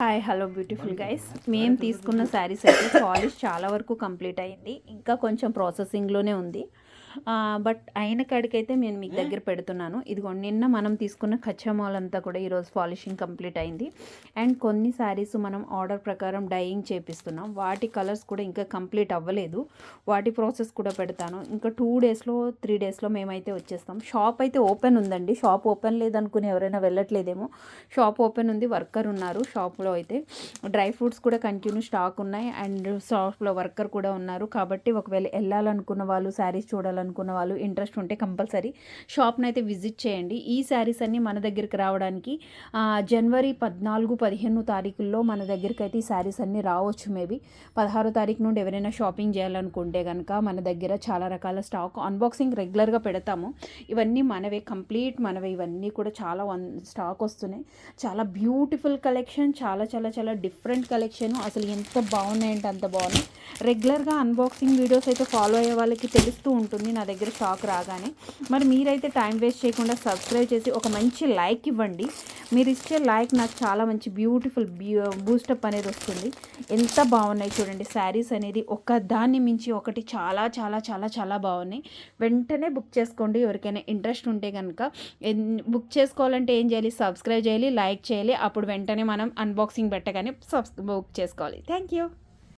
Hi hello beautiful guys మేము తీసుకున్న శారీస్ అయితే పాలిష్ చాలా వరకు కంప్లీట్ అయింది ఇంకా కొంచెం ప్రాసెసింగ్లోనే ఉంది. బట్ అయిన కాడికైతే నేను మీకు దగ్గర పెడుతున్నాను. ఇదిగో నిన్న మనం తీసుకున్న కచ్చామాల్ అంతా కూడా ఈరోజు పాలిషింగ్ కంప్లీట్ అయింది. అండ్ కొన్ని శారీస్ మనం ఆర్డర్ ప్రకారం డైయింగ్ చేపిస్తున్నాం. వాటి కలర్స్ కూడా ఇంకా కంప్లీట్ అవ్వలేదు. వాటి ప్రాసెస్ కూడా పెడతాను. ఇంకా టూ డేస్లో త్రీ డేస్లో మేమైతే వచ్చేస్తాం. షాప్ అయితే ఓపెన్ ఉందండి. షాప్ ఓపెన్ లేదనుకుని ఎవరైనా వెళ్ళట్లేదేమో. షాప్ ఓపెన్ ఉంది వర్కర్ ఉన్నారు షాప్లో అయితే. డ్రై ఫ్రూట్స్ కూడా కంటిన్యూ స్టాక్ ఉన్నాయి. అండ్ షాప్లో వర్కర్ కూడా ఉన్నారు. కాబట్టి ఒకవేళ వెళ్ళాలనుకున్న వాళ్ళు శారీస్ చూడాలనుకున్న వాళ్ళు ఇంట్రెస్ట్ ఉంటే కంపల్సరీ షాప్ని అయితే విజిట్ చేయండి. ఈ శారీస్ అన్నీ మన దగ్గరికి రావడానికి జనవరి పద్నాలుగు పదిహేను తారీఖుల్లో మన దగ్గరికి అయితే ఈ శారీస్ అన్నీ రావచ్చు మేబీ. పదహారో తారీఖు నుండి ఎవరైనా షాపింగ్ చేయాలనుకుంటే కనుక మన దగ్గర చాలా రకాల స్టాక్ అన్బాక్సింగ్ రెగ్యులర్గా పెడతాము. ఇవన్నీ మనవే కంప్లీట్ మనవే. ఇవన్నీ కూడా చాలా వన్ స్టాక్ వస్తున్నాయి. చాలా బ్యూటిఫుల్ కలెక్షన్ చాలా చాలా చాలా డిఫరెంట్ కలెక్షన్. అసలు ఎంత బాగున్నాయంటే అంత బాగున్నాయి. రెగ్యులర్గా అన్బాక్సింగ్ వీడియోస్ అయితే ఫాలో అయ్యే వాళ్ళకి తెలుస్తూ ఉంటుంది. నా దగ్గర స్టాక్ రాగానే. మరి మీరైతే టైం వేస్ట్ చేయకుండా సబ్స్క్రైబ్ చేసి ఒక మంచి లైక్ ఇవ్వండి. మీరు ఇచ్చే లైక్ నాకు చాలా మంచి బ్యూటిఫుల్ బ్యూ బూస్టప్ అనేది వస్తుంది. ఎంత బాగున్నాయి చూడండి శారీస్ అనేది ఒక దాన్ని మించి ఒకటి చాలా చాలా చాలా చాలా బాగున్నాయి. వెంటనే బుక్ చేసుకోండి ఎవరికైనా ఇంట్రెస్ట్ ఉంటే కనుక బుక్ చేసుకోవాలంటే ఏం చేయాలి? సబ్స్క్రైబ్ చేయాలి లైక్ చేయాలి. అప్పుడు వెంటనే మనం అన్బాక్సింగ్ పెట్టగానే సబ్స్ బుక్ చేసుకోవాలి. Thank you